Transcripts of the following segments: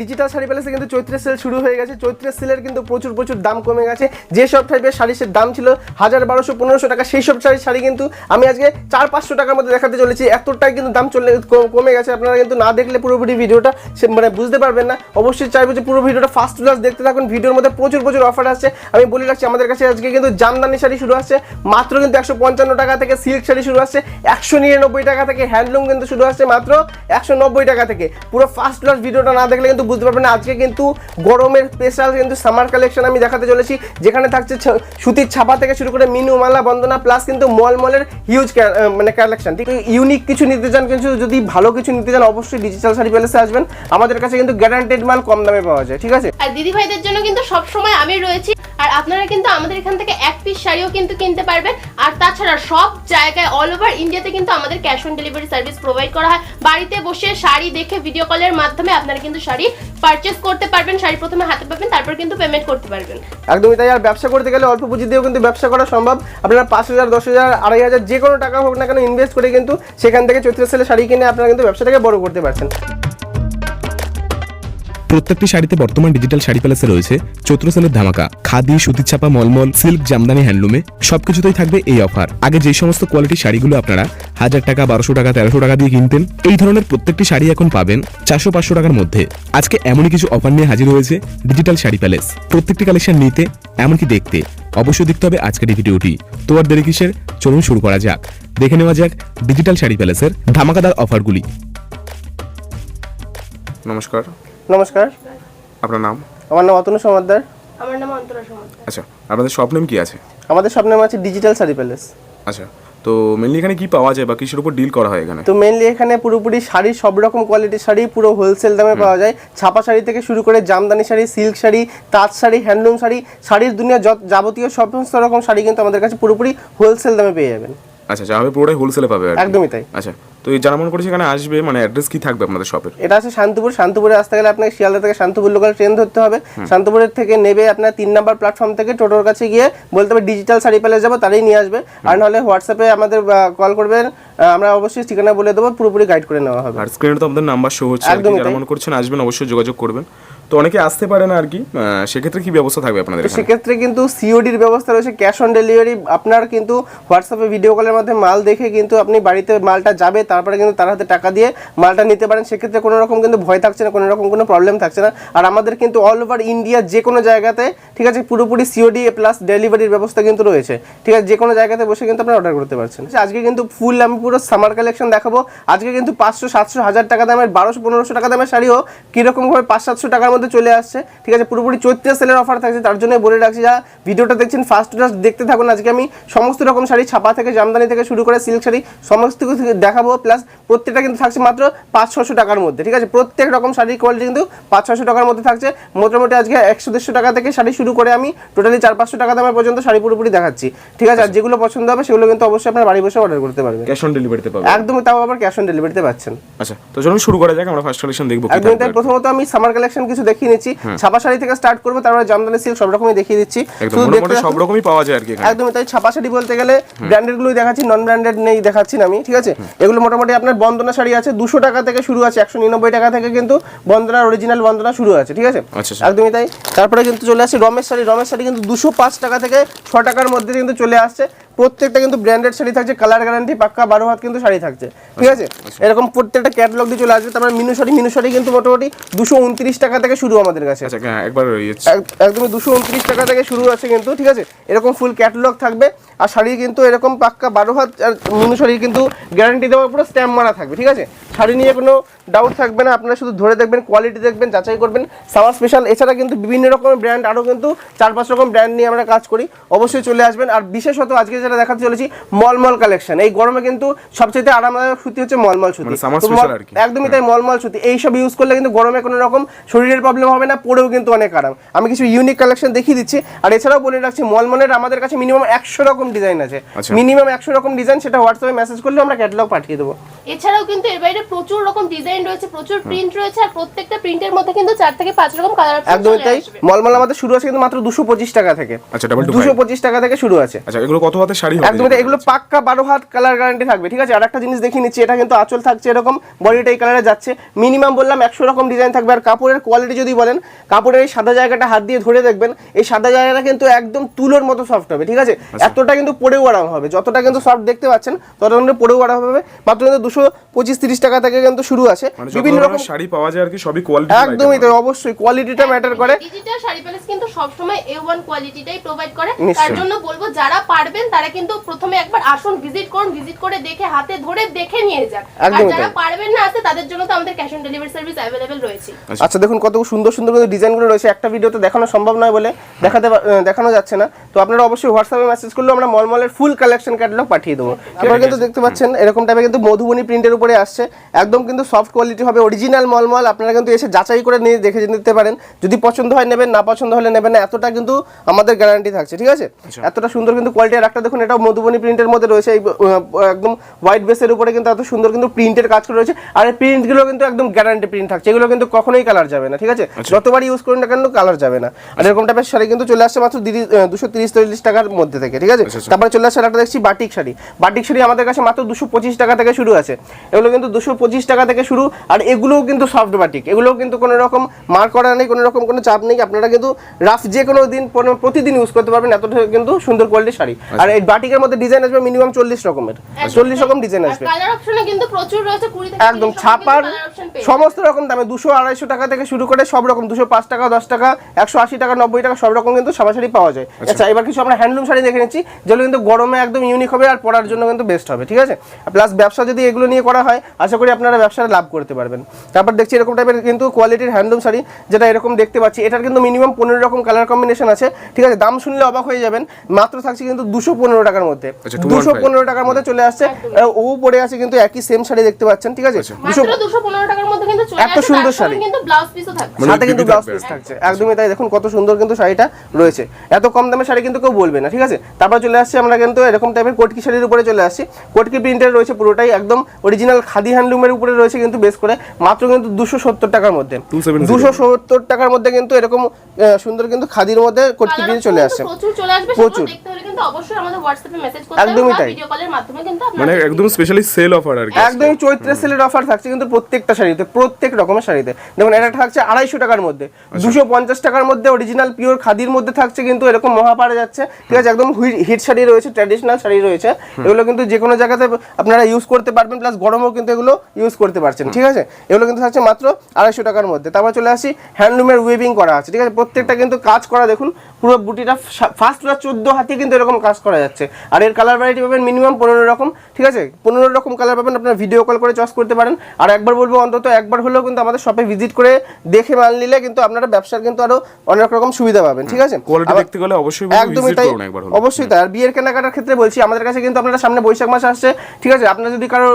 Digital sari প্যালেসে কিন্তু চৈত্রের sell শুরু হয়ে গেছে। চৈত্রের সেলের কিন্তু প্রচুর প্রচুর দাম কমে গেছে। যেসব টাইপের শাড়ির দাম ছিল হাজার বারোশো, পনেরোশো টাকা, সেই সব শাড়ির শাড়ি কিন্তু আমি আজকে চার পাঁচশো টাকার মধ্যে দেখাতে চলেছি। এতটাই কিন্তু দাম চলে কমে গেছে। আপনারা কিন্তু না দেখলে পুরোপুরি ভিডিওটা মানে বুঝতে পারবেন না। অবশ্যই চাইব যে পুরো ভিডিওটা ফার্স্ট ক্লাস দেখতে থাকুন। ভিডিওর মধ্যে প্রচুর প্রচুর অফার আসছে। আমি বলে রাখছি, আমাদের কাছে আজকে কিন্তু জামদানি শাড়ি শুরু আসছে। মাত্র কিন্তু একশো পঞ্চান্ন টাকা থেকে সিল্ক শাড়ি শুরু আসছে। একশো নিরানব্বই টাকা থেকে হ্যান্ডলুম কিন্তু শুরু আসছে মাত্র একশো নব্বই টাকা থেকে। পুরো ফার্স্ট ক্লাস ভিডিওটা না দেখলে কিন্তু বুঝতে পারবেন আজকে কিন্তু গরমের স্পেশাল কিন্তু সামার কালেকশন আমি দেখাতে চলেছি। যেখানে থাকছে সুতির ছাপা থেকে শুরু করে মিনু, মালা, বন্দনা প্লাস কিন্তু মল মলের হিউজ মানে কালেকশন ঠিক ইউনিক কিছু নিতে চান, কিন্তু যদি ভালো কিছু নিতে চান, অবশ্যই ডিজিটাল শাড়ি প্যালেসে আসবেন। আমাদের কাছে কিন্তু গ্যারান্টেড মাল কম দামে পাওয়া যায়, ঠিক আছে? আর দিদি ভাইদের জন্য কিন্তু সব সময় আমি রয়েছি। আর আপনারা কিন্তু আমাদের এখান থেকে এক পিস শাড়িও কিন্তু কিনতে পারবেন। আর তাছাড়া সব জায়গায় অল ওভার ইন্ডিয়াতে কিন্তু আমাদের cash on delivery service provide করা হয়। বাড়িতে বসে শাড়ি দেখে ভিডিও কলের মাধ্যমে আপনারা কিন্তু শাড়ি পারচেস করতে পারবেন, শাড়ি প্রথমে হাতে পাবেন, তারপর কিন্তু পেমেন্ট করতে পারবেন। একদমই তাই, আর ব্যবসা করতে গেলে অল্প পুঁজি দিয়েও কিন্তু ব্যবসা করা সম্ভব। আপনারা পাঁচ হাজার, দশ হাজার, আড়াই হাজার যে কোনো টাকা হোক না কেন ইনভেস্ট করে কিন্তু সেখান থেকে চৈত্র সেলে শাড়ি কিনে আপনারা কিন্তু ব্যবসাটাকে বড় করতে পারছেন। প্রত্যেকটি শাড়িতে বর্তমান ডিজিটাল শাড়ি প্যালেসে রয়েছে চৈত্র সেলের ধামাকা, খাদি, সুতির ছাপা, মলমল সিল্ক জামদানি হ্যান্ডলুমে সবকিছুতেই থাকবে এই অফার আগে যে সমস্ত কোয়ালিটির শাড়িগুলো আপনারা হাজার টাকা, বারোশো টাকা, তেরোশো টাকা দিয়ে কিনতেন, এই ধরনের প্রত্যেকটি শাড়ি এখন পাবেন চারশো, পাঁচশো টাকার মধ্যে। আজকে এমনই কিছু অফার নিয়ে হাজির হয়েছে ডিজিটাল শাড়ি প্যালেস প্রত্যেকটি কালেকশন নিতে, এমনকি দেখতে। অবশ্যই দেখতে হবে আজকের এই ভিডিওটি। তো আর দেরি কিসের? চলুন শুরু করা যাক। দেখে নেওয়া যাক ডিজিটাল শাড়ি প্যালেসের ধামাকাদার অফারগুলি নমস্কার। নমস্কার। আপনার নাম? আমার নাম অতনু সমাদ্দার। আমার নাম অন্তরা সমাদ্দার। আচ্ছা আপনাদের শপ নেম কি আছে? আমাদের স্বপ্ন নাম আছে ডিজিটাল শাড়ি প্যালেস আচ্ছা তো মেনলি এখানে কি পাওয়া যায় বা কিসের উপর ডিল করা হয় এখানে? তো মেনলি এখানে পুরোপুরি শাড়ি সব রকম কোয়ালিটির শাড়ি পুরো হোলসেল দামে পাওয়া যায়। ছাপা শাড়ি থেকে শুরু করে জামদানি শাড়ি সিল্ক শাড়ি তাঁত শাড়ি হ্যান্ডলুম শাড়ি শাড়ির দুনিয়া যত যাবতীয় সমস্ত রকম শাড়ি কিন্তু আমাদের কাছে পুরোপুরি হোলসেল দামে পেয়ে যাবেন। আচ্ছা যা হবে পুরোটাই হোলসেলে পাবে একদমই তাই। আচ্ছা তো এই যারা মনে করছে এখানে আসবে মানে অ্যাড্রেস কি থাকবে আপনাদের শপের এটা আছে শান্তিপুর। শান্তিপুরে আসতে গেলে আপনাকে শিয়ালদা থেকে শান্তিপুর লোকাল ট্রেন ধরতে হবে। শান্তিপুরের থেকে নেবে আপনার তিন নাম্বার প্ল্যাটফর্ম থেকে টোটোর কাছে গিয়ে বলতে হবে ডিজিটাল শাড়ি প্যালেস যাব তারাই নিয়ে আসবে। আর নাহলে হোয়াটসঅ্যাপে আমাদের কল করবেন। আমরা অবশ্যই ঠিকানা বলে দেবো পুরোপুরি গাইড করে নেওয়া হবে। আর স্ক্রিনে তো আপনাদের নাম্বার শো হচ্ছে। একদম। মনে করছেন আসবেন অবশ্যই যোগাযোগ করবেন। তো অনেকে আসতে পারে না আর কি সেক্ষেত্রে কি ব্যবস্থা থাকবে আপনাদের সেক্ষেত্রে কিন্তু সিওডির ব্যবস্থা রয়েছে ক্যাশ অন ডেলিভারি আপনার কিন্তু হোয়াটসঅ্যাপে ভিডিও কলের মাধ্যমে মাল দেখে কিন্তু আপনি বাড়িতে মালটা যাবে তারপরে কিন্তু তার হাতে টাকা দিয়ে মালটা নিতে পারেন। সেক্ষেত্রে কোনো রকম কিন্তু ভয় থাকছে না কোনো রকম কোনো প্রবলেম থাকছে না। আর আমাদের কিন্তু অল ওভার ইন্ডিয়া যে কোনো জায়গাতে ঠিক আছে পুরোপুরি সিওডি প্লাস ডেলিভারির ব্যবস্থা কিন্তু রয়েছে। ঠিক আছে যে কোনো জায়গাতে বসে কিন্তু আপনারা অর্ডার করতে পারছেন। আচ্ছা, আজকে কিন্তু ফুল আমি পুরো সামার কালেকশন দেখাবো। আজকে কিন্তু পাঁচশো সাতশো হাজার টাকা দামের বারোশো পনেরোশো টাকা দামের শাড়িও কীরকমভাবে পাঁচ সাতশো টাকার মধ্যে চলে আসছে। ঠিক আছে পুরোপুরি চৈত্রের সেলের অফার থাকছে তার জন্য বলে রাখছি যা ভিডিওটা দেখছেন ফার্স্ট ক্লাস দেখতে থাকুন। আজকে আমি সমস্ত রকম শাড়ি ছাপা থেকে জামদানি থেকে শুরু করে সিল্ক শাড়ি সমস্ত কিছু দেখাবো। প্লাস প্রত্যেকটা কিন্তু থাকছে মাত্র পাঁচ ছশো টাকার মধ্যে। ঠিক আছে প্রত্যেক রকম শাড়ির কোয়ালিটি কিন্তু পাঁচ ছশো টাকার মধ্যে থাকছে। মোটামুটি আজকে একশো দেড়শো টাকা থেকে শাড়ি শুরু করে আমি টোটালি চার পাঁচশো টাকা দামের পর্যন্ত শাড়ি পুরোপুরি দেখাচ্ছি। ঠিক আছে আর যেগুলো পছন্দ হবে সেগুলো কিন্তু অবশ্যই আপনার বাড়ি বসে অর্ডার করতে পারবেন। ক্যাশ অন ডেলিভারিতে পাবে একদমই তাও আবার ক্যাশ অন ডেলিভারিতে পাচ্ছেন। আচ্ছা তো চলুন শুরু করা যাক আমরা ফার্স্ট কালেকশন দেখব থাকবে তাই প্রথমত আমি সামার কালেকশন কিছু দেখিয়ে নিচ্ছি। ছাপা শাড়ি থেকে স্টার্ট করব তারপরে জামদানি সিল্ক সব রকমই দেখিয়ে দিচ্ছি। সব রকমই পাওয়া যায় আর কি একদমই তাই ছাপা শাড়ি বলতে গেলে ব্র্যান্ডেড গুলোই দেখাচ্ছি নন ব্র্যান্ডেড নেই দেখাচ্ছি না আমি ঠিক আছে? এগুলো মোটামুটি আপনার বন্দনা শাড়ি আছে দুশো টাকা থেকে শুরু আছে একশো নিরানব্বই টাকা থেকে কিন্তু বন্দনার অরিজিনাল বন্দনা শুরু আছে ঠিক আছে? আচ্ছা, আচ্ছা। একদমই তাই। তারপরে কিন্তু চলে আসছে রমেশ শাড়ি রমেশ শাড়ি কিন্তু দুশো পাঁচ টাকা থেকে ছ টাকার মধ্যে কিন্তু চলে আসছে। প্রত্যেকটা কিন্তু ব্র্যান্ডেড শাড়ি থাকছে কালার গ্যারান্টি পাক্কা বারো হাত কিন্তু শাড়ি থাকছে। ঠিক আছে? এরকম প্রত্যেকটা ক্যাটলগ দিয়ে চলে আসবে তারপরে মিনু শাড়ি মিনু শাড়ি কিন্তু মোটামুটি দুশো উনত্রিশ টাকা থেকে শুরু আমাদের কাছে। আচ্ছা হ্যাঁ, একবার এক- একদমই দুশো উনত্রিশ টাকা থেকে শুরু আছে কিন্তু ঠিক আছে? এরকম ফুল ক্যাটলগ থাকবে আর শাড়ি কিন্তু এরকম পাক্কা বারো হাত আর মিনু শাড়ি কিন্তু গ্যারান্টি দেওয়ার পুরো স্ট্যাম্প মারা থাকবে ঠিক আছে? শাড়ি নিয়ে কোনো ডাউট থাকবে না আপনারা শুধু ধরে দেখবেন কোয়ালিটি দেখবেন যাচাই করবেন। সামার স্পেশাল এছাড়া কিন্তু বিভিন্ন রকমের ব্র্যান্ড আরও কিন্তু চার পাঁচ রকম ব্র্যান্ড নিয়ে আমরা কাজ করি। অবশ্যই চলে আসবেন। আর বিশেষত আজকে যেটা দেখাতে চলেছি মলমল কালেকশন এই গরমে কিন্তু সবচেয়ে আরামদায়ক সুতি হচ্ছে মলমল সুতি। মানে। একদমই তাই মলমল সুতি। এইসব ইউজ করলে কিন্তু গরমে কোনো রকম শরীরের প্রবলেম হবে না পরেও কিন্তু অনেক আরাম। আমি কিছু ইউনিক কালেকশন দেখিয়ে দিচ্ছি। আর এছাড়াও বলে রাখছি মলমলের আমাদের কাছে মিনিমাম একশো রকম ডিজাইন আছে। আচ্ছা। মিনিমাম একশো রকম ডিজাইন সেটা হোয়াটসঅ্যাপে মেসেজ করলে আমরা ক্যাটালগ পাঠিয়ে দেবো। এছাড়াও কিন্তু এর বাইরে প্রচুর রকম ডিজাইন রয়েছে প্রচুর প্রিন্ট রয়েছে আর প্রত্যেকটা প্রিন্টের মধ্যে কিন্তু চার থেকে পাঁচ রকম কালার একদমই তাই। মলমল আমাদের শুরু আছে কিন্তু মাত্র দুশো পঁচিশ টাকা থেকে। আচ্ছা, two দুশো পঁচিশ টাকা থেকে শুরু আছে। আচ্ছা এগুলো কত হাতের শাড়ি হবে? একদমই এগুলো পাক্কা বারো হাত কালার গ্যারান্টি থাকবে ঠিক আছে? আর একটা জিনিস দেখিয়ে নিচ্ছি এটা কিন্তু আঁচল থাকছে এরকম বডিটা এই কালারে যাচ্ছে। মিনিমাম বললাম একশো রকম ডিজাইন থাকবে আর কাপড়ের কোয়ালিটি যদি বলেন কাপড়ের এই সাদা জায়গাটা হাত দিয়ে ধরে দেখবেন এই সাদা জায়গাটা কিন্তু একদম তুলোর মতো সফট হবে ঠিক আছে? এতটা কিন্তু পরেও আরাম হবে যতটা কিন্তু সফট দেখতে পাচ্ছেন ততটা কিন্তু পরেও আরাম হবে। মাত্র কিন্তু দুশো পঁচিশ তিরিশ টাকা থেকে কিন্তু শুরু আছে। বিভিন্ন রকম শাড়ি পাওয়া যায় আর কি সবই কোয়ালিটি একদমই তাই অবশ্যই কোয়ালিটিটা ম্যাটার করে। ডিজিটাল শাড়ি প্যালেস কিন্তু সবসময় এ ওয়ান কোয়ালিটিটাই প্রোভাইড করে। তার জন্য বলব যারা পারবেন তারা কিন্তু প্রথমে একবার আসুন ভিজিট করুন ভিজিট করে দেখে হাতে ধরে দেখে নিয়ে যান। আর যারা পারবেন না আসতে তাদের জন্য তো আমাদের cash on delivery service available রয়েছে। আচ্ছা। দেখুন কত সুন্দর সুন্দর কিন্তু ডিজাইনগুলো রয়েছে। একটা ভিডিওতে দেখানো সম্ভব নয় বলে দেখাতে দেখানো যাচ্ছে না। তো আপনারা অবশ্যই হোয়াটসঅ্যাপে মেসেজ করলে আমরা মলমলের ফুল কালেকশন ক্যাটালগ পাঠিয়ে দেবো। আপনারা কিন্তু দেখতে পাচ্ছেন এরকম টাইপের কিন্তু মধুবনী প্রিন্টের উপরে আসছে। একদম কিন্তু সফট কোয়ালিটি হবে অরিজিনাল মলমল আপনারা কিন্তু এসে যাচাই করে নিয়ে দেখে নিতে পারেন। যদি পছন্দ হয় নেবেন না পছন্দ হলে নেবেন না এতটা কিন্তু আমাদের গ্যারান্টি থাকছে ঠিক আছে? এতটা সুন্দর কিন্তু কোয়ালিটি আর একটা দেখুন এটাও মধুবনী প্রিন্টের মধ্যে রয়েছে এই একদম হোয়াইট বেসের উপরে কিন্তু এত সুন্দর কিন্তু প্রিন্টের কাজ করে রয়েছে। আর এই প্রিন্টগুলো কিন্তু একদম গ্যারান্টি প্রিন্ট থাকছে এগুলো কিন্তু কখনোই কালার যাবে না ঠিক আছে? যতবার ইউজ করুন না কেন কালার যাবে না। আর এরকম টাইপের শাড়ি কিন্তু চলে আসছে মাত্র দুশো তিরিশ চল্লিশ টাকার মধ্যে থেকে ঠিক আছে? তারপরে চলে আসছে একটা দেখছি বাটিক শাড়ি। বাটিক শাড়ি আমাদের কাছে মাত্র দুশো পঁচিশ টাকা থেকে শুরু আছে। এগুলো কিন্তু দুশো পঁচিশ টাকা থেকে শুরু আর এগুলোও কিন্তু সফট বাটিক এগুলোও কিন্তু কোনো রকম মার করা নেই কোনো রকম কোনো চাপ নেই। আপনারা কিন্তু রাফ যে কোনো দিন প্রতিদিন ইউজ করতে পারবেন এতটা কিন্তু সুন্দর কোয়ালিটির শাড়ি। আর এই বাটিকের মধ্যে ডিজাইন আসবে মিনিমাম চল্লিশ রকমের। চল্লিশ রকম ডিজাইন আসবে। একদম। ছাপার সমস্ত রকম দামে দুশো আড়াইশো টাকা থেকে শুরু করে সব রকম দুশো পাঁচ টাকা দশ টাকা একশো আশি টাকা নব্বই টাকা সব রকম কিন্তু শাড়ি পাওয়া যায়। আচ্ছা। এবার কিছু আমরা হ্যান্ডলুম শাড়ি দেখে নিচ্ছি যেগুলো কিন্তু গরমে একদম ইউনিক হবে আর পরার জন্য কিন্তু বেস্ট হবে ঠিক আছে? প্লাস ব্যবসা যদি এগুলো নিয়ে করা হয় আশা করি আপনারা ব্যবসায় লাভ করতে পারবেন। তারপর দেখছি এরকম টাইপের কিন্তু কোয়ালিটির হ্যান্ডলুম শাড়ি যেটা এরকম দেখতে পাচ্ছি। এটার কিন্তু মিনিমাম পনেরো রকম কালার কম্বিনেশন আছে। ঠিক আছে দাম শুনলে অবাক হয়ে যাবেন। মাত্র থাকছে কিন্তু দুশো পনেরো টাকার মধ্যে। আচ্ছা, 215 দুশো পনেরো টাকার মধ্যে চলে আসছে। ও পরে আছে কিন্তু একই সেম শাড়ি দেখতে পাচ্ছেন ঠিক আছে? দুশো পনেরো টাকার মধ্যে এত সুন্দর শাড়ি। মানে সাথে কিন্তু ব্লাউজ পিস থাকছে। একদমই তাই। দেখুন কত সুন্দর কিন্তু শাড়িটা রয়েছে। এত কম দামের শাড়ি কিন্তু কেউ বলবে না ঠিক আছে? তারপর চলে আসছে আমরা কিন্তু এরকম টাইপের কোটকি শাড়ির উপরে চলে আসছি। কোটকি প্রিন্টের রয়েছে পুরোটাই। একদম অরিজিনাল খাদি হ্যান্ডলুমের উপরে রয়েছে কিন্তু বেশ করে মাত্র কিন্তু দুশো সত্তর টাকার মধ্যে। দুশো সত্তর টাকার মধ্যে কিন্তু এরকম সুন্দর কিন্তু খাদির মধ্যে কোটকি Colour চলে কিন্তু আসছে প্রচুর চলে আসবে প্রচুর। সেগুলো দেখতে হলে কিন্তু অবশ্যই আমাদের হোয়াটসঅ্যাপে মেসেজ করতে একদমই তাই। ভিডিও কলের মাধ্যমে কিন্তু মানে একদম স্পেশালি সেল অফার আর কি। চৈত্রের সেলের অফার থাকছে কিন্তু প্রত্যেকটা শাড়িতে প্রত্যেক রকমের শাড়িতে। দেখুন এটা থাকছে আড়াইশো টাকার মধ্যে। দুশো পঞ্চাশ টাকার মধ্যে অরিজিনাল পিওর খাদির মধ্যে থাকছে কিন্তু এরকম মহাপাড়ে যাচ্ছে। ঠিক আছে একদম হিট শাড়ি রয়েছে ট্র্যাডিশনাল শাড়ি রয়েছে। এগুলো কিন্তু যে কোনো জায়গাতে আপনারা ইউজ করতে পারবেন প্লাস গরমও কিন্তু এগুলো ইউজ করতে পারছেন। ঠিক আছে? এগুলো কিন্তু থাকছে মাত্র আড়াইশো টাকার মধ্যে। তারপর চলে আসি হ্যান্ডলুমের ওয়েভিং করা আছে ঠিক আছে? প্রত্যেকটা কিন্তু কাজ করা দেখুন পুরো বুটিটা ফার্স্ট পুরো চোদ্দ হাতে কিন্তু এরকম কাজ করা যাচ্ছে। আর এর কালার ভ্যারাইটি পাবেন মিনিমাম পনেরো রকম ঠিক আছে? পনেরো রকম কালার পাবেন আপনারা ভিডিও কল করে চয়েস করতে পারেন। আর একবার বলব অন্তত একবার হলেও কিন্তু আমাদের শপে ভিজিট করে দেখে মাল নিলে কিন্তু আপনারা ব্যবসার কিন্তু আরও অনেক রকম সুবিধা পাবেন ঠিক আছে? কোয়ালিটি দেখতে গেলে অবশ্যই একদমই তাই। অবশ্যই তাই। আর বিয়ের কেনাকাটার ক্ষেত্রে বলছি আমাদের কাছে কিন্তু আপনারা সামনে বৈশাখ মাস আসছে ঠিক আছে? আপনার যদি কারও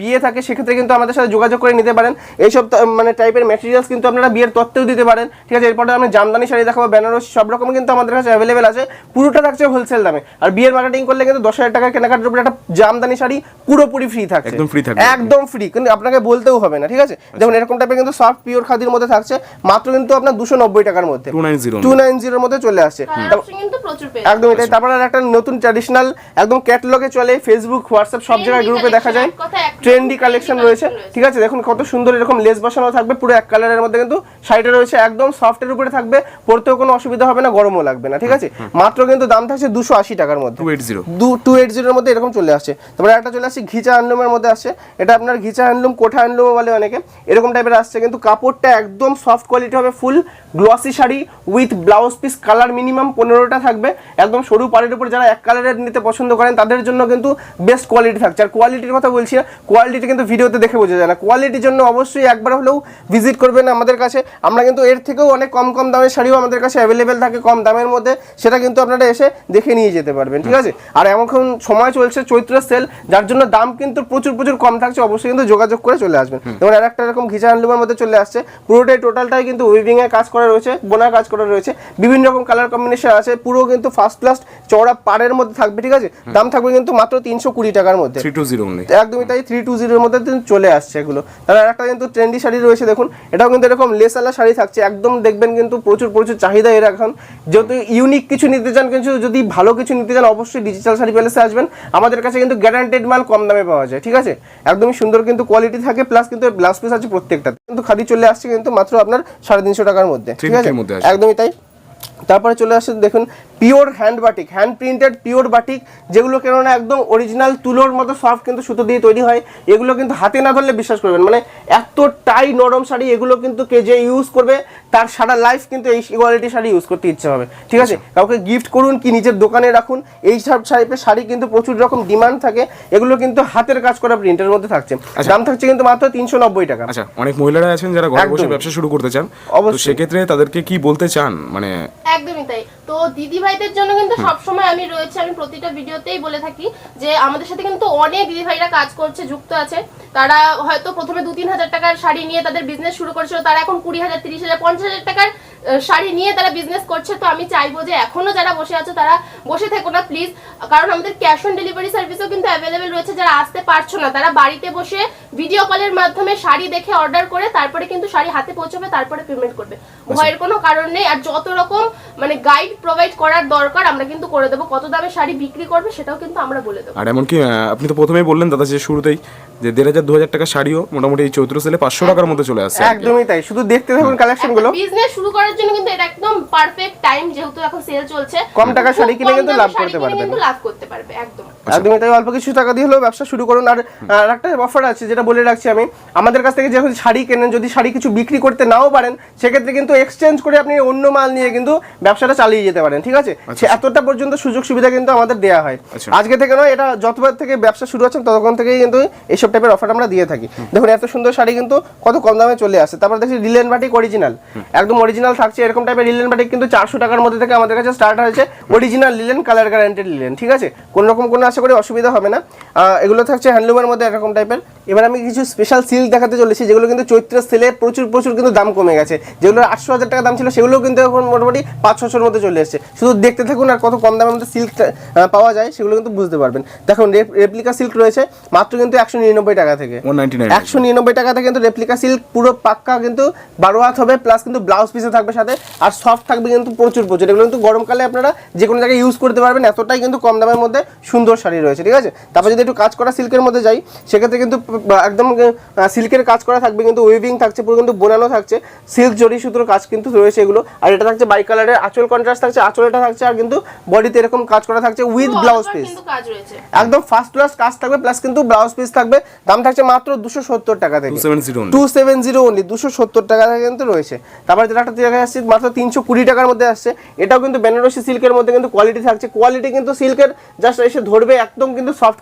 বিয়ে থাকে সেক্ষেত্রে কিন্তু আমাদের সাথে যোগাযোগ করে নিতে পারেন। এইসব মানে টাইপের ম্যাটেরিয়ালস কিন্তু আপনারা বিয়ের তত্ত্বেও দিতে পারেন। ঠিক আছে এরপরে আমি জামদানি শাড়ি দেখাবো বেনারসি সব রকম কিন্তু আমাদের কাছে অ্যাভেলেবেল আছে। পুরোটা থাকছে হোলসেল দামে। আর বিয়ের মার্কেটিং করলে কিন্তু দশ হাজার টাকার কেনাকাটার উপরে একটা জামদানি শাড়ি পুরোপুরি ফ্রি থাকে একদম free থাকবে। একদম ফ্রি কিন্তু আপনাকে বলতেও হবে না ঠিক আছে? যেমন এরকম টাইপের কিন্তু সফট পিওর খাদির মধ্যে থাকছে। মাত্র কিন্তু আপনার দুশো নব্বই টাকার মধ্যে। 290 টু নাইন জিরোর মধ্যে চলে আসছে। কিন্তু প্রচুর যাবেন। একদমই তারপর আর একটা নতুন ট্র্যাডিশনাল একদম ক্যাটালগে চলে ফেসবুক হোয়াটসঅ্যাপ সব জায়গায় গ্রুপে দেখা যায়। ট্রেন্ডি কালেকশন রয়েছে। ঠিক আছে দেখুন কত সুন্দর এরকম লেস বসানো থাকবে। পুরো এক কালারের মধ্যে কিন্তু শাড়িটা রয়েছে একদম সফটের উপরে থাকবে। পরতেও কোনো অসুবিধা হবে না গরমও লাগবে না ঠিক আছে? মাত্র কিন্তু দাম থাকছে দুশো আশি টাকার মধ্যে। 280 দু টু এইট জিরোর মধ্যে এরকম চলে আসছে। তারপরে একটা চলে আসছে ঘিচা হ্যান্ডলুমের মধ্যে আসছে। এটা আপনার ঘিচা হ্যান্ডলুম কোঠা হ্যান্ডলুম বলে অনেকে। এরকম টাইপের আসছে কিন্তু কাপড়টা একদম সফট কোয়ালিটি হবে full glossy sari with blouse piece colour minimum পনেরোটা থাকবে। একদম সরু পাড়ের উপর যারা এক কালারের নিতে পছন্দ করেন তাদের জন্য কিন্তু বেস্ট কোয়ালিটি থাকছে আর কোয়ালিটির কথা বলছি কোয়ালিটি কিন্তু ভিডিওতে দেখে বোঝা যায় না। কোয়ালিটির জন্য অবশ্যই একবার হলেও ভিজিট করবেন আমাদের কাছে। আমরা কিন্তু এর থেকেও অনেক কম কম দামের শাড়িও আমাদের কাছে অ্যাভেলেবেল থাকে কম দামের মধ্যে। সেটা কিন্তু আপনারা এসে দেখে নিয়ে যেতে পারবেন ঠিক আছে? আর এখন সময় চলছে চৈত্র সেল যার জন্য দাম কিন্তু প্রচুর প্রচুর কম থাকছে। অবশ্যই কিন্তু যোগাযোগ করে চলে আসবেন। যেমন আর একটা এরকম ঘিচা হ্যান্ডলুমের মধ্যে চলে আসছে। পুরোটাই টোটালটাই কিন্তু উইভিং এর কাজ করা রয়েছে বোনা কাজ করা রয়েছে। বিভিন্ন রকম কালার কম্বিনেশন আছে। পুরো কিন্তু ফার্স্ট ক্লাস চওড়া পাড়ের মধ্যে থাকবে ঠিক আছে? দাম থাকবে কিন্তু মাত্র তিনশো কুড়ি টাকার মধ্যে। থ্রি টু জিরো একদমই তাই থ্রি টু জিরোর মধ্যে চলে আসছে এগুলো। তার একটা কিন্তু ট্রেন্ডি শাড়ি রয়েছে দেখুন। এটাও কিন্তু এরকম লেসালা শাড়ি থাকছে একদম দেখবেন কিন্তু প্রচুর প্রচুর চাহিদা এর এখন। যেহেতু ইউনিক কিছু নিতে চান কিছু যদি ভালো কিছু নিতে চান অবশ্যই ডিজিটাল শাড়ি প্যালেসে আসবেন। আমাদের কাছে কিন্তু গ্যারান্টেড মাল কম দামে পাওয়া যায় ঠিক আছে? একদমই সুন্দর কিন্তু কোয়ালিটি থাকে প্লাস কিন্তু ব্লাউজ পিস আছে প্রত্যেকটা কিন্তু খাদি চলে আসছে কিন্তু মাত্র আপনার সাড়ে তিনশো টাকার মধ্যে ঠিক আছে? 350 মধ্যে আসবে। একদমই তাই। তারপরে চলে আসছে দেখুন pure hand batik hand printed pure batik যেগুলো কেননা একদম অরিজিনাল তুলোর মতো সফট কিন্তু সুতো দিয়ে তৈরি হয় এগুলো কিন্তু হাতে না ধরলে বিশ্বাস করবেন। মানে এতটাই নরম শাড়ি এগুলো কিন্তু কে যে ইউজ করবে তার সারা লাইফ কিন্তু এই কোয়ালিটি শাড়ি ইউজ করতে ইচ্ছে হবে। ঠিক আছে? কাউকে গিফট করুন কি নিজের দোকানে রাখুন এই সব টাইপের শাড়ি কিন্তু প্রচুর রকম ডিমান্ড থাকে এগুলো কিন্তু হাতের কাজ করা প্রিন্টের মধ্যে থাকছে। দাম থাকছে কিন্তু মাত্র তিনশো নব্বই টাকা। আচ্ছা অনেক মহিলারা আছেন যারা ঘরে বসে ব্যবসা শুরু করতে চান তো অবশ্যই। সেক্ষেত্রে তাদেরকে কি বলতে চান? মানে একদমই তাই। তো দিদি ভাইদের জন্য কিন্তু সবসময় আমি রয়েছে আমি প্রতিটা ভিডিওতেই বলে থাকি যে আমাদের সাথে কিন্তু অনেক দিদি ভাইরা কাজ করছে যুক্ত আছে। তারা হয়তো প্রথমে দু তিন হাজার টাকার শাড়ি নিয়ে তাদের বিজনেস শুরু করেছিল তারা এখন কুড়ি হাজার তিরিশ হাজার পঞ্চাশ হাজার টাকার শাড়ি নিয়ে তারা বিজনেস করছে তো আমি চাইব যে এখনও যারা বসে আছো তারা বসে থেকো না প্লিজ কারণ আমাদের ক্যাশ অন ডেলিভারি সার্ভিসও কিন্তু অ্যাভেলেবেল রয়েছে যারা আসতে পারছ না। তারা বাড়িতে বসে ভিডিও কলের মাধ্যমে শাড়ি দেখে অর্ডার করে তারপরে কিন্তু শাড়ি হাতে পৌঁছবে তারপরে পেমেন্ট করবে। ভয়ের কোনো কারণ নেই আর যত রকম মানে গাইড প্রোভাইড করার দরকার আমরা কিন্তু করে দেবো। কত দামে শাড়ি বিক্রি করবে সেটাও কিন্তু আমরা বলে দেবো। আর এমনকি আপনি তো প্রথমেই বললেন দাদা যে শুরুতেই যে দেড় হাজার দু হাজার টাকা শাড়িও মোটামুটি এই চৈত্র সেলে পাঁচশো টাকার মধ্যে চলে কি। একদমই তাই শুধু দেখতে থাকুন কালেকশনগুলো। বিজনেস শুরু করার জন্য কিন্তু এটা একদম পারফেক্ট টাইম যেহেতু এখন সেল চলছে কম টাকা শাড়ি কিনে কিন্তু লাভ করতে পারবেন। কিন্তু লাভ করতে পারবে একদম একদমই তাই অল্প কিছু টাকা দিয়ে হলেও ব্যবসা শুরু করুন। আর একটা অফার আছে যেটা বলে রাখছি আমি। আমাদের কাছ থেকে যখন শাড়ি কেনেন যদি শাড়ি কিছু বিক্রি করতে নাও পারেন সেক্ষেত্রে কিন্তু এক্সচেঞ্জ করে আপনি অন্য মাল নিয়ে কিন্তু ব্যবসাটা চালিয়ে যেতে পারেন ঠিক আছে? সে এতটা পর্যন্ত সুযোগ সুবিধা কিন্তু আমাদের দেওয়া হয়। আচ্ছা। আজকে থেকে নয় এটা যতবার থেকে ব্যবসা শুরু হচ্ছে ততক্ষণ থেকেই কিন্তু এইসব টাইপের অফার আমরা দিয়ে থাকি। দেখুন এত সুন্দর শাড়ি কিন্তু কত কম দামে চলে আসে। তারপর দেখছি রিলেন বাটিক অরিজিনাল একদম অরিজিনাল থাকছে এরকম টাইপের রিলেন বাটিক কিন্তু চারশো টাকার মধ্যে থেকে আমাদের কাছে স্টার্ট হয়েছে। Original linen colour guaranteed linen ঠিক আছে? কোনো রকম কোনো আশা করি অসুবিধা হবে না। এগুলো থাকছে হ্যান্ডলুমের মধ্যে এরকম টাইপের এবার আমি কিছু স্পেশাল সিল্ক দেখাতে চলেছি যেগুলো কিন্তু চৈত্র সেলে প্রচুর প্রচুর কিন্তু দাম কমে গেছে। যেগুলো আটশো হাজার টাকা দাম ছিল সেগুলো কিন্তু এখন মোটামুটি পাঁচ ছশোর মধ্যে চলে এসেছে। শুধু দেখতে থাকুন আর কত কম দামের মধ্যে সিল্ক পাওয়া যায় সেগুলো কিন্তু বুঝতে পারবেন। দেখুন রেপ্লিকা সিল্ক রয়েছে মাত্র কিন্তু একশো নিরানব্বই টাকা থেকে। একশো নিরানব্বই টাকাতে কিন্তু রেপ্লিকা সিল্ক পুরো পাক্কা কিন্তু বারো হাত হবে প্লাস কিন্তু ব্লাউজ পিসে থাকবে সাথে আর সফট থাকবে কিন্তু প্রচুর প্রচুর। এগুলো কিন্তু গরমকালে আপনারা যে কোনো জায়গায় ইউজ করতে পারবেন এতটাই কিন্তু কম দামের মধ্যে সুন্দর শাড়ি। রয়েছে ঠিক আছে? তারপর যদি একটু কাজ করা সিল্কের মধ্যে যাই সেক্ষেত্রে কিন্তু একদম সিল্কের কাজ করা থাকবে কিন্তু উইভিং থাকছে পুরো কিন্তু বোনানো থাকছে সিল্ক জড়ি সুতোর কাজ কিন্তু রয়েছে এগুলো। আর এটা থাকছে বাই কালারের আঁচল কন্ট্রাস্ট থাকছে আঁচলটা থাকছে আর কিন্তু বডিতে এরকম কাজ করা থাকছে উইথ ব্লাউজ পিস কিন্তু কাজ রয়েছে। একদম ফার্স্ট ক্লাস কাজ থাকবে প্লাস কিন্তু ব্লাউজ পিস থাকবে। দাম থাকছে মাত্র দুশো সত্তর টাকা থেকে। টু সেভেন জিরো অনলি দুশো সত্তর টাকা থেকে কিন্তু রয়েছে। তারপরে যেটা একটা দেখা যাচ্ছে মাত্র তিনশো কুড়ি টাকার মধ্যে আসছে। এটাও কিন্তু বেনারসি সিল্কের মধ্যে কিন্তু কোয়ালিটি থাকছে। কোয়ালিটি কিন্তু সিল্কের জাস্ট এসে ধরবে একদম কিন্তু সফট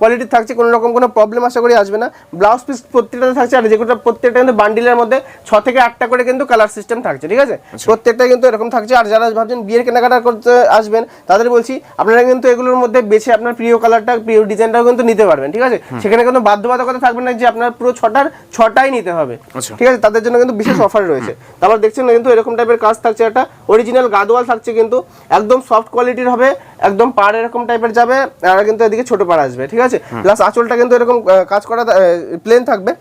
কোয়ালিটি থাকছে কোনো রকম কোনো প্রবলেম আশা করি আসবে না। ব্লাউজ পিস প্রত্যেকটাতে থাকছে আর যেগুলো প্রত্যেকটা কিন্তু বান্ডিলের মধ্যে ছ থেকে আটটা করে কিন্তু কালার সিস্টেম থাকছে ঠিক আছে? প্রত্যেকটা কিন্তু এরকম থাকছে আর যারা ভাবছেন বিয়ের কেনাকাটা করতে আসবেন তাদের বলছি আপনারা কিন্তু এগুলোর মধ্যে বেছে আপনার প্রিয় কালারটা প্রিয় ডিজাইনটাও কিন্তু নিতে পারবেন ঠিক আছে? সেখানে কিন্তু বাধ্যবাধকতা থাকবে না যে আপনার পুরো ছটার ছটাই নিতে হবে আচ্ছা। ঠিক আছে? তাদের জন্য কিন্তু বিশেষ অফার রয়েছে। তারপর দেখছেন না কিন্তু এরকম টাইপের কাজ থাকছে একটা অরিজিনাল গাদোয়াল থাকছে কিন্তু একদম সফট কোয়ালিটির হবে একদম পাড় এরকম টাইপের যাবে আর কিন্তু এদিকে ছোট পাড় আসবে ঠিক আছে? প্লাস আঁচলটা কিন্তু এরকম কাজ করা প্লেন থাকবে।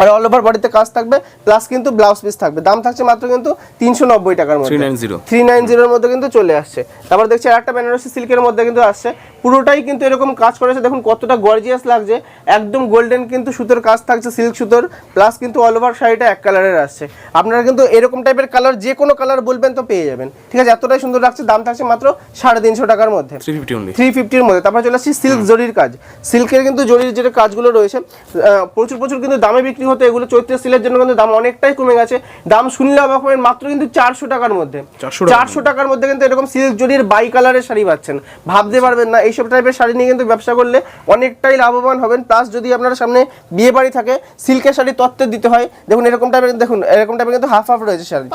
আর অল ওভার বডিতে কাজ থাকবে প্লাস কিন্তু ব্লাউজ পিস থাকবে। দাম থাকছে মাত্র কিন্তু তিনশো নব্বই টাকার মধ্যে। 390 থ্রি নাইন জিরোর মধ্যে কিন্তু চলে আসছে। তারপর দেখছি আর একটা বেনারসি সিল্কের মধ্যে কিন্তু আসছে। পুরোটাই কিন্তু এরকম কাজ করেছে দেখুন কতটা গর্জিয়াস লাগছে। একদম গোল্ডেন কিন্তু সুতোর কাজ থাকছে সিল্ক সুতোর। প্লাস কিন্তু অল ওভার শাড়িটা এক কালারের আসছে। আপনারা কিন্তু এরকম টাইপের কালার যে কোনো কালার বলবেন তো পেয়ে যাবেন। ঠিক আছে এতটাই সুন্দর লাগছে। দাম থাকছে মাত্র সাড়ে তিনশো টাকার মধ্যে। 350 only থ্রি ফিফটির মধ্যে। তারপর চলে আসছি সিল্ক জরির কাজ। সিল্কের কিন্তু জরির যে কাজগুলো রয়েছে প্রচুর প্রচুর কিন্তু দামে বিক্রি হতো এগুলো চৈত্রের সিলের জন্য কিন্তু দাম অনেকটাই কমে গেছে। দাম শুনলে অবাক হবেন মাত্র কিন্তু চারশো টাকার মধ্যে। চারশো টাকার মধ্যে। কিন্তু এরকম সিল্ক জরির বাই কালারের শাড়ি পাচ্ছেন। ভাবতে পারবেন না এইসব টাইপের শাড়ি নিয়ে কিন্তু ব্যবসা করলে অনেকটাই লাভবান হবেন। প্লাস যদি আপনার সামনে বিয়ে বাড়ি থাকে সিল্কের শাড়ি তত্ত্বে দিতে হয়। দেখুন এরকম টাইপের দেখুন এরকম টাইপের কিন্তু হাফ হাফ রয়েছে শাড়িটা।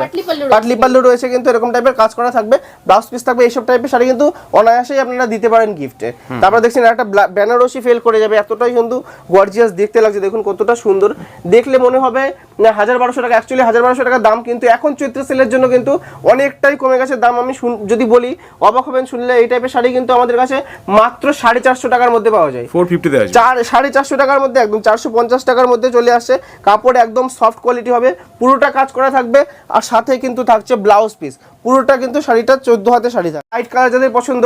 পাটলি পাল্লু রয়েছে। কিন্তু এরকম টাইপের কাজ করা থাকবে। ব্লাউজ পিস থাকবে এইসব টাইপের শাড়ি কিন্তু অনায়াসেই আপনারা দিতে পারেন গিফটে তারপর দেখছেন একটা বেনারসি ফেল করে যাবে এতটাই কিন্তু গর্জিয়াস দেখতে লাগছে দেখুন কতটা সুন্দর। দেখলে মনে হবে না হাজার বারোশো টাকা অ্যাকচুয়ালি হাজার বারোশো টাকা দাম কিন্তু এখন চৈত্র সেলের জন্য কিন্তু অনেকটাই কমে গেছে। দাম আমি শুন- যদি বলি অবাক হবেন শুনলে এই টাইপের শাড়ি কিন্তু আমাদের কাছে মাত্র সাড়ে চারশো টাকার মধ্যে পাওয়া যায়। ফোর ফিফটিতে চার সাড়ে চারশো টাকার মধ্যে একদম চারশো পঞ্চাশ টাকার মধ্যে চলে আসছে। কাপড় একদম সফট কোয়ালিটি হবে পুরোটা কাজ করা থাকবে আর সাথে কিন্তু থাকছে ব্লাউজ পিস পুরোটা কিন্তু শাড়িটা চোদ্দ হাতে শাড়ি থাকে। লাইট কালার যাদের পছন্দ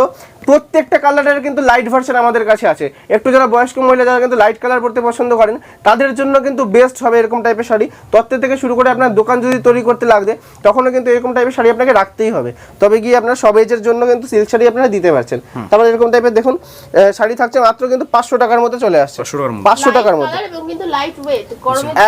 প্রত্যেকটা কালারের কিন্তু লাইট ভার্সন আমাদের কাছে আছে। একটু যারা বয়স্ক মহিলা যারা কিন্তু লাইট কালার পরতে পছন্দ করেন তাদের জন্য কিন্তু বেস্ট হবে এরকম টাইপের শাড়ি। তত্ত্ব থেকে শুরু করে আপনার দোকান যদি তৈরি করতে লাগবে তখনও কিন্তু এরকম টাইপের শাড়ি আপনাকে রাখতেই হবে। তবে গিয়ে আপনার সব এজের জন্য কিন্তু সিল্ক শাড়ি আপনারা দিতে পারছেন। তারপরে এরকম টাইপের দেখুন শাড়ি থাকছে মাত্র কিন্তু পাঁচশো টাকার মধ্যে চলে আসছে। 500 টাকার মধ্যে। পাঁচশো টাকার মধ্যে কিন্তু লাইট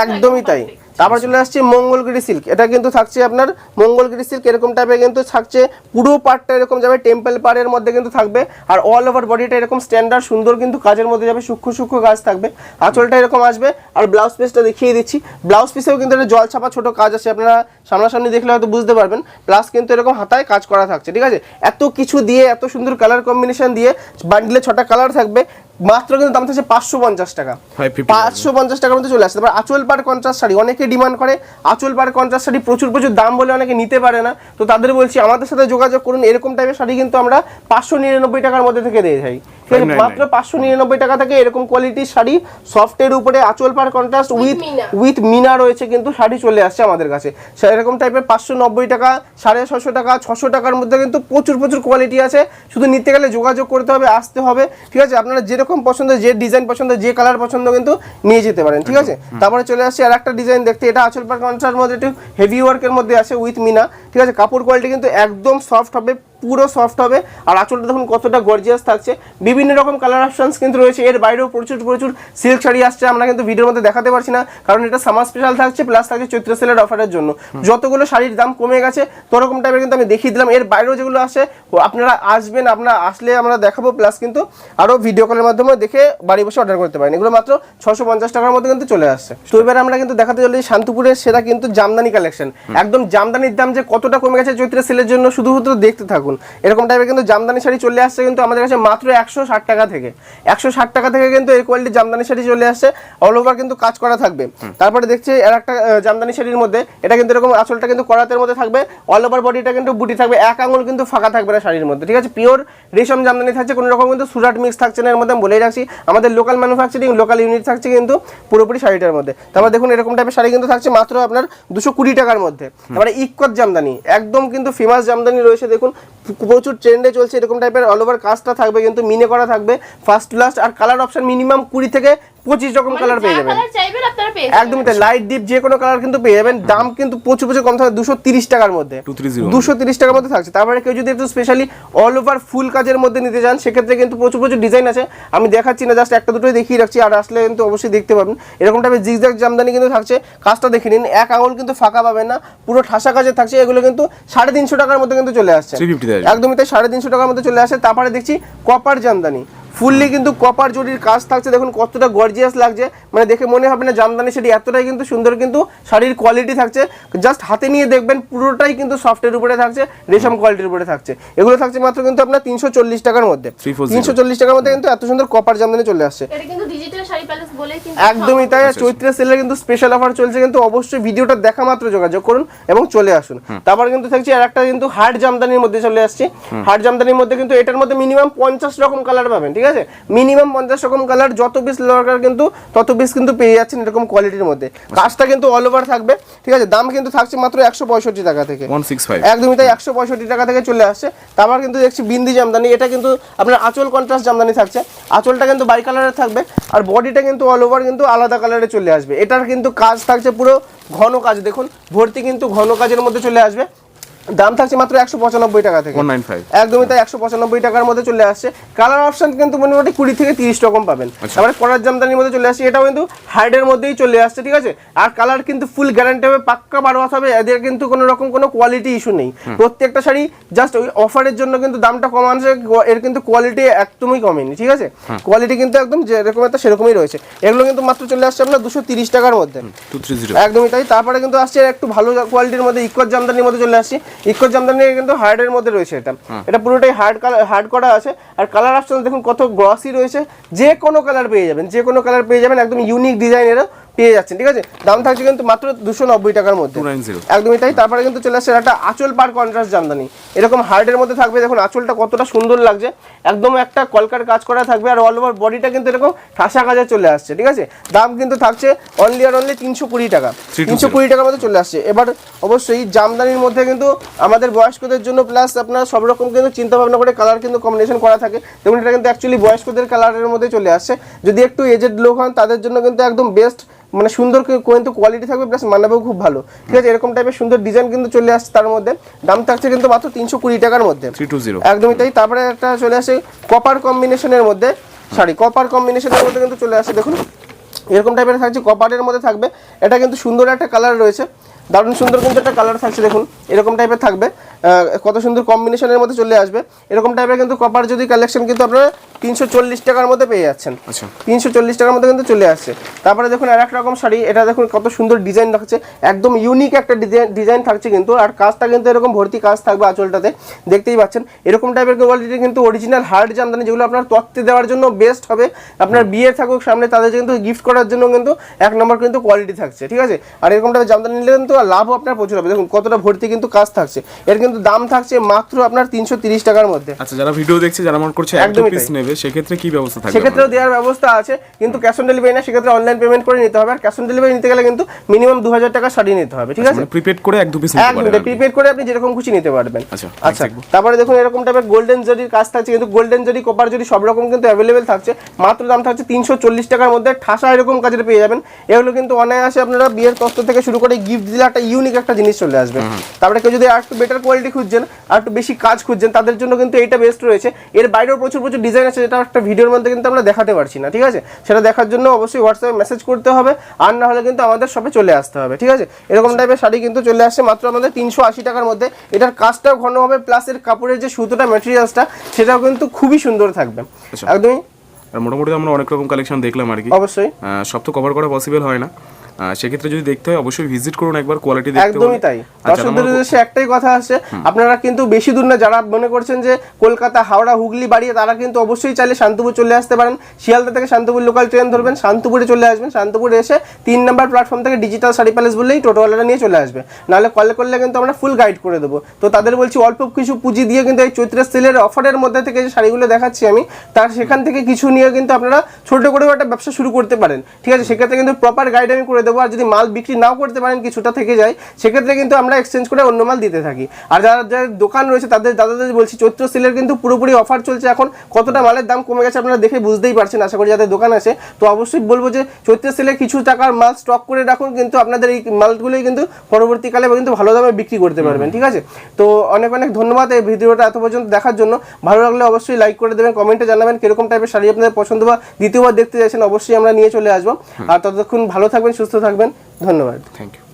একদমই তাই। তারপর চলে আসছে মঙ্গলগিরি সিল্ক। এটা কিন্তু থাকছে আপনার মঙ্গলগিরি সিল্ক, এরকম টাইপের কিন্তু থাকছে। পুরো পার্টটা এরকম যাবে টেম্পল পাড়ের মধ্যে কিন্তু থাকবে। আর অল ওভার বডিটা এরকম স্ট্যান্ডার্ড সুন্দর কিন্তু কাজের মধ্যে যাবে, সূক্ষ্ম সূক্ষ্ম কাজ থাকবে। আঁচলটা এরকম আসবে, আর ব্লাউজ পিসটা দেখিয়ে দিচ্ছি। ব্লাউজ পিসেও কিন্তু একটা জল ছাপা ছোটো কাজ আছে, আপনারা সামনাসামনি দেখলে হয়তো বুঝতে পারবেন। প্লাস কিন্তু এরকম হাতায় কাজ করা থাকছে, ঠিক আছে? এত কিছু দিয়ে, এত সুন্দর কালার কম্বিনেশন দিয়ে বান্ডিলে ছটা কালার থাকবে। মাত্র কিন্তু দাম থাকছে পাঁচশো পঞ্চাশ টাকা। 550 পাঁচশো পঞ্চাশ টাকার মধ্যে চলে আসে। তারপর আঁচল পার কন্ট্রাস্ট শাড়ি অনেকে ডিমান্ড করে। আঁচল পার কন্ট্রাস্ট শাড়ি প্রচুর প্রচুর দাম বলে অনেকে নিতে পারে না। তো তাদের বলছি আমাদের সাথে যোগাযোগ করুন। এরকম টাইপের শাড়ি কিন্তু আমরা পাঁচশো নিরানব্বই টাকার মধ্যে থেকে দিয়ে যাই ঠিক আছে 599 মাত্র পাঁচশো নিরানব্বই টাকা থেকে এরকম কোয়ালিটির শাড়ি সফটের উপরে আঁচল পার কন্ট্রাস্ট উইথ উইথ মিনা রয়েছে কিন্তু শাড়ি চলে আসছে আমাদের কাছে। এরকম টাইপের পাঁচশো নব্বই টাকা সাড়ে ছশো টাকা ছশো টাকার মধ্যে কিন্তু প্রচুর প্রচুর কোয়ালিটি আছে। শুধু নিতে গেলে যোগাযোগ করতে হবে আসতে হবে। ঠিক আছে? আপনারা যেরকম পছন্দ যে ডিজাইন পছন্দ যে কালার পছন্দ কিন্তু নিয়ে যেতে পারেন। ঠিক আছে? তারপরে চলে আসছে আর একটা ডিজাইন দেখতে। এটা আঁচল পার কন্ট্রাস্টের মধ্যে একটু হেভি ওয়ার্কের মধ্যে আছে উইথ মিনা ঠিক আছে? কাপড় কোয়ালিটি কিন্তু একদম সফট হবে। পুরো সফট হবে। আর আঁচলটা দেখুন কতটা গর্জিয়াস থাকছে। বিভিন্ন রকম কালার অপশনস কিন্তু রয়েছে। এর বাইরেও প্রচুর প্রচুর সিল্ক শাড়ি আসছে। আমরা কিন্তু ভিডিওর মধ্যে দেখাতে পারছি না। কারণ এটা সামার স্পেশাল থাকছে প্লাস থাকছে চৈত্র সেলের অফারের জন্য। যতগুলো শাড়ির দাম কমে গেছে তোরকম টাইপের কিন্তু আমি দেখিয়ে দিলাম। এর বাইরেও যেগুলো আসে ও আপনারা আসবেন আপনারা আসলে আমরা দেখাবো। প্লাস কিন্তু আরও ভিডিও কলের মাধ্যমে দেখে বাড়ি বসে অর্ডার করতে পারেন। এগুলো মাত্র ছশো পঞ্চাশ টাকার মধ্যে কিন্তু চলে আসছে। তো এবার আমরা কিন্তু দেখাতে চলেছি শান্তিপুরের সেরা কিন্তু জামদানি কালেকশন একদম জামদানির দাম যে কতটা কমে গেছে চৈত্র সেলের জন্য শুধুমাত্র দেখতে থাকুন। এরকম টাইপের কিন্তু জামদানি শাড়ি চলে আসছে কিন্তু আমাদের কাছে মাত্র একশো ষাট টাকা থেকে। একশো ষাট টাকা থেকে কিন্তু এই কোয়ালিটির জামদানি শাড়ি চলে আসছে। অল ওভার কিন্তু কাজ করা থাকবে। তারপরে দেখছি এর একটা জামদানি শাড়ির মধ্যে এটা কিন্তু এরকম আঁচলটা কিন্তু করাতের মধ্যে থাকবে। অল ওভার বডিটা কিন্তু বুটি থাকবে। এক আঙুল কিন্তু ফাঁকা থাকবে না শাড়ির মধ্যে। ঠিক আছে? পিওর রেশম জামদানি থাকছে কোনো রকম কিন্তু সুরাট মিক্স থাকছে না এর মধ্যে বলেই রাখছি। আমাদের লোকাল ম্যানুফ্যাকচারিং লোকাল ইউনিট থাকছে কিন্তু পুরোপুরি শাড়িটার মধ্যে। তারপর দেখুন এরকম টাইপের শাড়ি কিন্তু থাকছে মাত্র আপনার দুশো কুড়ি টাকার মধ্যে। তারপরে ইকত জামদানি একদম কিন্তু ফেমাস জামদানি রয়েছে দেখুন। প্রচুর ট্রেন্ডে চলছে এরকম টাইপের অল ওভার কাজটা থাকবে কিন্তু মিনে করা থাকবে। ফার্স্ট লাস্ট আর কালার অপশন মিনিমাম কুড়ি থেকে পঁচিশ রকম কালার পেয়ে যাবেন। একদমই তাই লাইট ডিপ যে কোনো কালার কিন্তু পেয়ে যাবেন দাম কিন্তু প্রচুর প্রচুর কম থাকবে দুশো তিরিশ টাকার মধ্যে। দুশো তিরিশ টাকার মধ্যে থাকছে। তারপরে কেউ যদি একটু স্পেশালি অল ওভার ফুল কাজের মধ্যে নিতে চান সেক্ষেত্রে কিন্তু প্রচুর প্রচুর ডিজাইন আছে। আমি দেখাচ্ছি না জাস্ট একটা দুটোই দেখিয়ে রাখছি আর আসলে কিন্তু অবশ্যই দেখতে পাবেন। এরকম টাইপের জিগজ্যাগ জামদানি কিন্তু থাকছে কাজটা দেখে নিন। এক আঙুল কিন্তু ফাঁকা পাবেন না পুরো ঠাসা কাজে থাকছে এগুলো কিন্তু সাড়ে তিনশো টাকার মধ্যে কিন্তু চলে আসছে। 350 তে আসবে। একদমই তাই সাড়ে তিনশো টাকার মধ্যে চলে আসে। তারপরে দেখছি কপার জামদানি। ফুললি কিন্তু কপার জরির কাজ থাকছে দেখুন কতটা গর্জিয়াস লাগছে। মানে দেখে মনে হবে না জামদানি সেটি এতটাই কিন্তু সুন্দর কিন্তু শাড়ির কোয়ালিটি থাকছে। জাস্ট হাতে নিয়ে দেখবেন পুরোটাই কিন্তু সফটের উপরে থাকছে রেশম কোয়ালিটির উপরে থাকছে। এগুলো থাকছে মাত্র কিন্তু আপনার তিনশো চল্লিশ টাকার মধ্যে। তিনশো চল্লিশ টাকার মধ্যে কিন্তু এত সুন্দর কপার জামদানি চলে আসছে। এটা কিন্তু ডিজিটাল শাড়ি প্যালেস বলে কিন্তু একদমই তাই চৈত্রের সেলে কিন্তু স্পেশাল অফার চলছে কিন্তু অবশ্যই ভিডিওটা দেখা মাত্র যোগাযোগ করুন এবং চলে আসুন। তারপর কিন্তু থাকছে আর একটা কিন্তু হার্ড জামদানির মধ্যে চলে আসছে। হার্ড জামদানির মধ্যে কিন্তু এটার মধ্যে মিনিমাম পঞ্চাশ রকম কালার পাবেন ঠিক আছে? মিনিমাম পঞ্চাশ রকম কালার যত পিস দরকার কিন্তু তত পিস কিন্তু পেয়ে যাচ্ছেন এরকম কোয়ালিটির মধ্যে। কাজটা কিন্তু অল ওভার থাকবে ঠিক আছে? দাম কিন্তু থাকছে মাত্র একশো পঁয়ষট্টি টাকা থেকে। একদমই তাই একশো পঁয়ষট্টি টাকা থেকে চলে আসছে। তারপর কিন্তু দেখছি বিন্দি জামদানি এটা কিন্তু আপনার আঁচল কন্ট্রাস্ট জামদানি থাকছে। আঁচলটা কিন্তু বাই কালারের থাকবে আর বডিটা কিন্তু অল ওভার কিন্তু আলাদা কালারে চলে আসবে। এটার কিন্তু কাজ থাকছে পুরো ঘন কাজ দেখুন ভর্তি কিন্তু ঘন কাজের মধ্যে চলে আসবে। দাম থাকছে মাত্র একশো পঁচানব্বই টাকা থেকে। একদমই তাই একশো পঁচানব্বই টাকার মধ্যে চলে আসছে। কালার অপশন কিন্তু মোটামুটি কুড়ি থেকে তিরিশ রকম পাবেন। আচ্ছা। তারপরে কলার জামদানির মধ্যে চলে আসছে এটাও কিন্তু হাইডের মধ্যেই চলে আসছে ঠিক আছে? আর কালার কিন্তু ফুল গ্যারান্টি হবে পাক্কা বারো হাত হবে এদের কিন্তু কোনো রকম কোনো কোয়ালিটি ইস্যু নেই। প্রত্যেকটা শাড়ি জাস্ট ওই অফারের জন্য কিন্তু দামটা কম আনছে এর কিন্তু কোয়ালিটি একদমই কমেনি ঠিক আছে? কোয়ালিটি কিন্তু একদম যেরকম একটা সেরকমই রয়েছে। এগুলো কিন্তু মাত্র চলে আসছে আপনার দুশো তিরিশ টাকার মধ্যে। একদমই তাই তারপরে কিন্তু আসছে একটু ভালো কোয়ালিটির মধ্যে ইকোর জামদানির মধ্যে চলে আসছি। ইকোর জামদানি কিন্তু হার্ডের মধ্যে রয়েছে এটা। এটা পুরোটাই হার্ড কালার হার্ড করা আছে। আর কালার অপশন দেখুন কত গ্লসি রয়েছে। যে কোনো কালার পেয়ে যাবেন যে কোনো কালার পেয়ে যাবেন একদম ইউনিক ডিজাইনের পেয়ে যাচ্ছেন ঠিক আছে? দাম থাকছে কিন্তু মাত্র দুশো নব্বই টাকার মধ্যে। একদমই তাই তারপরে কিন্তু চলে আসছে একটা আঁচল পার কন্ট্রাস্ট জামদানি। এরকম হার্ডের মধ্যে থাকবে দেখুন আঁচলটা কতটা সুন্দর লাগছে। একদম একটা কলকার কাজ করা থাকবে আর অল ওভার বডিটা কিন্তু এরকম ঠাসা কাজে চলে আসছে ঠিক আছে? দাম কিন্তু থাকছে অনলি আর অনলি তিনশো কুড়ি টাকা। তিনশো কুড়ি টাকার মধ্যে চলে আসছে। এবার অবশ্যই জামদানির মধ্যে কিন্তু আমাদের বয়স্কদের জন্য প্লাস আপনার সব রকম কিন্তু চিন্তা ভাবনা করে কালার কিন্তু কম্বিনেশন করা থাকে। দেখুন এটা কিন্তু অ্যাকচুয়ালি বয়স্কদের কালারের মধ্যে চলে আসছে। যদি একটু এজেড লোক হন তাদের জন্য কিন্তু একদম বেস্ট মানে সুন্দর কিন্তু কোয়ালিটি থাকবে প্লাস মানাবেও খুব ভালো। ঠিক আছে এরকম টাইপের সুন্দর ডিজাইন কিন্তু চলে আসছে তার মধ্যে। দাম থাকছে কিন্তু মাত্র তিনশো কুড়ি টাকার মধ্যে। একদমই তাই। তারপরে একটা চলে আসে কপার কম্বিনেশনের মধ্যে। সরি কপার কম্বিনেশনের মধ্যে কিন্তু চলে আসে দেখুন। এরকম টাইপের থাকছে কপারের মধ্যে থাকবে। এটা কিন্তু সুন্দর একটা কালার রয়েছে। দারুণ সুন্দর কিন্তু একটা কালার থাকছে দেখুন। এরকম টাইপের থাকবে। কত সুন্দর কম্বিনেশনের মধ্যে চলে আসবে। এরকম টাইপের কিন্তু কপার যদি কালেকশন কিন্তু আপনারা তিনশো চল্লিশ টাকার মধ্যে পেয়ে যাচ্ছেন। আচ্ছা। তিনশো চল্লিশ টাকার মধ্যে কিন্তু চলে আসছে। তারপরে দেখুন আর এক রকম শাড়ি এটা দেখুন কত সুন্দর ডিজাইন থাকছে। একদম ইউনিক একটা ডিজাইন ডিজাইন থাকছে কিন্তু আর কাজটা কিন্তু এরকম ভর্তি কাজ থাকবে আঁচলটাতে। দেখতেই পাচ্ছেন এরকম টাইপের কোয়ালিটি কিন্তু অরিজিনাল হার্ড জামদানি যেগুলো আপনার তত্ত্বে দেওয়ার জন্য বেস্ট হবে আপনার বিয়ে থাকুক সামনে তাদের কিন্তু গিফট করার জন্য কিন্তু এক নম্বর কিন্তু কোয়ালিটি থাকছে ঠিক আছে? আর এরকম টাইপের জামদানি নিলে কিন্তু লাভও আপনার প্রচুর হবে। দেখুন কতটা ভর্তি কিন্তু কাজ থাকছে। এর কিন্তু দাম থাকছে মাত্র আপনার তিনশো তিরিশ টাকার মধ্যে। আচ্ছা যারা ভিডিও দেখছে যারা মনে করছে এক দু একদমই পিস নেবে সেক্ষেত্রে কি ব্যবস্থা থাকবে সেক্ষেত্রেও দেওয়ার ব্যবস্থা আছে কিন্তু ক্যাশ অন ডেলিভারি না সেক্ষেত্রে অনলাইন পেমেন্ট করে নিতে হবে। আর ক্যাশ অন ডেলিভারি নিতে গেলে কিন্তু মিনিমাম দু হাজার টাকা শাড়ি নিতে হবে ঠিক আছে? মানে প্রিপেড করে এক দু পিস নিতে এক পারেন মিনিটে আর কি। প্রিপেড করে আপনি যেরকম খুশি নিতে পারবেন। আচ্ছা, আচ্ছা তারপরে দেখুন এরকম টাইপের গোল্ডেন জরির কাজ থাকছে কিন্তু গোল্ডেন জরি কপার জরি সব রকম কিন্তু অ্যাভেলেবেল থাকছে। মাত্র দাম থাকছে তিনশো চল্লিশ টাকার মধ্যে। ঠাসা এরকম কাজের পেয়ে যাবেন। এগুলো কিন্তু অনায়াসে আপনারা বিয়ের তস্ত্র থেকে শুরু করে গিফট দিলে একটা ইউনিক একটা জিনিস চলে আসবে। তারপরে কেউ যদি আর একটু বেটার কোয়ালিটি খুঁজছেন আর একটু বেশি কাজ খুঁজছেন তাদের জন্য কিন্তু এইটা বেস্ট রয়েছে। এর বাইরেও প্রচুর প্রচুর ডিজাইন আছে যেটা একটা ভিডিওর মধ্যে কিন্তু আমরা দেখাতে পারছি না ঠিক আছে? সেটা দেখার জন্য অবশ্যই হোয়াটসঅ্যাপে মেসেজ করতে হবে আর না হলে কিন্তু আমাদের শপে চলে আসতে হবে ঠিক আছে? এরকম টাইপের শাড়ি কিন্তু চলে আসছে মাত্র আমাদের তিনশো আশি টাকার মধ্যে। এটার কাজটাও ঘন হবে প্লাস এর কাপড়ের যে সুতোটা ম্যাটেরিয়ালসটা সেটাও কিন্তু খুবই সুন্দর থাকবে। আচ্ছা। একদমই? আর মোটামুটি আমরা অনেক রকম কালেকশন দেখলাম আর কি। অবশ্যই। সব তো কভার করা পসিবল হয় না। সেক্ষেত্রে যদি দেখতে হয় অবশ্যই ভিজিট করুন একবার কোয়ালিটি দেখতে একদমই তাই। আর দর্শকদের উদ্দেশ্যে একটাই কথা আছে আপনারা কিন্তু বেশি দূর না যারা মনে করছেন যে কলকাতা হাওড়া হুগলি বাড়িয়ে তারা কিন্তু অবশ্যই চাইলে শান্তিপুর চলে আসতে পারেন। শিয়ালদা থেকে শান্তিপুর লোকাল ট্রেন ধরবেন শান্তিপুরে চলে আসবেন। শান্তিপুরে এসে তিন নাম্বার প্ল্যাটফর্ম থেকে ডিজিটাল শাড়ি প্যালেস বললেই টোটোওয়ালারা নিয়ে চলে আসবে। নাহলে কল করলে কিন্তু আমরা ফুল গাইড করে দেবো। তো তাদের বলছি অল্প কিছু পুঁজি দিয়ে কিন্তু এই চৈত্রের সেলের অফারের মধ্যে থেকে যে শাড়িগুলো দেখাচ্ছি আমি তার সেখান থেকে কিছু নিয়ে কিন্তু আপনারা ছোট করেও একটা ব্যবসা শুরু করতে পারেন। ঠিক আছে সেক্ষেত্রে কিন্তু প্রপার গাইড আমি করে দেবো, আর যদি মাল বিক্রি নাও করতে পারেন, কিছুটা থেকে যায়, সেক্ষেত্রে কিন্তু আমরা এক্সচেঞ্জ করে অন্য মাল দিতে থাকি। আর যারা, যাদের দোকান রয়েছে, তাদের, দাদাদের বলছি, চৈত্র সেলের কিন্তু পুরোপুরি অফার চলছে এখন। কতটা মালের দাম কমে গেছে আপনারা দেখে বুঝতেই পারছেন, আশা করি যাদের দোকান আছে। তো অবশ্যই বলব যে, চৈত্র সেলে কিছু টাকার মাল স্টক করে রাখুন, কিন্তু আপনাদের এই মালগুলোই কিন্তু পরবর্তীকালে কিন্তু ভালো দামে বিক্রি করতে পারবেন, ঠিক আছে? তো অনেক অনেক ধন্যবাদ এই ভিডিওটা এত পর্যন্ত দেখার জন্য। ভালো লাগলে অবশ্যই লাইক করে দেবেন কমেন্টে জানাবেন, কীরকম টাইপের শাড়ি আপনাদের পছন্দ বা দ্বিতীয়বার দেখতে চাইছেন, অবশ্যই আমরা নিয়ে চলে আসব। আর ততক্ষণ ভালো থাকবেন সুস্থ থাকবেন ধন্যবাদ। Thank you